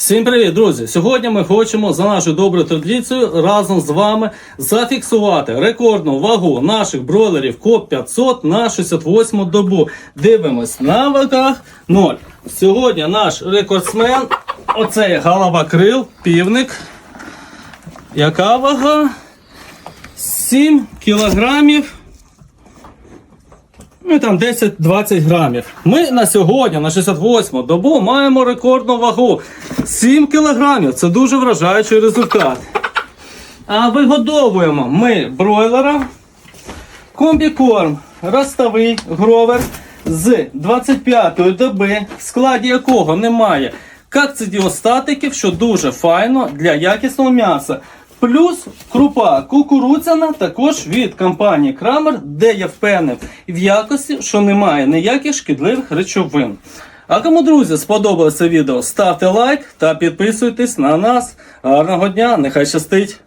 Всім привіт, друзі! Сьогодні ми хочемо за нашою доброю традицією разом з вами зафіксувати рекордну вагу наших бройлерів КОП 500 на 68 добу. Дивимось на вагах 0. Сьогодні наш рекордсмен, оцей галовакрил, півник. Яка вага? 7 кілограмів. Ну там 10-20 грамів. Ми на сьогодні, на 68-му добу, маємо рекордну вагу 7 кілограмів. Це дуже вражаючий результат. А вигодовуємо ми бройлера комбікорм ростовий гровер з 25-ї доби, в складі якого немає какцидіостатиків, що дуже файно для якісного м'яса. Плюс крупа кукурудзяна також від компанії Крамер, де я впевнений в якості, що немає ніяких шкідливих речовин. А кому, друзі, сподобалося відео, ставте лайк та підписуйтесь на нас. Гарного дня, нехай щастить!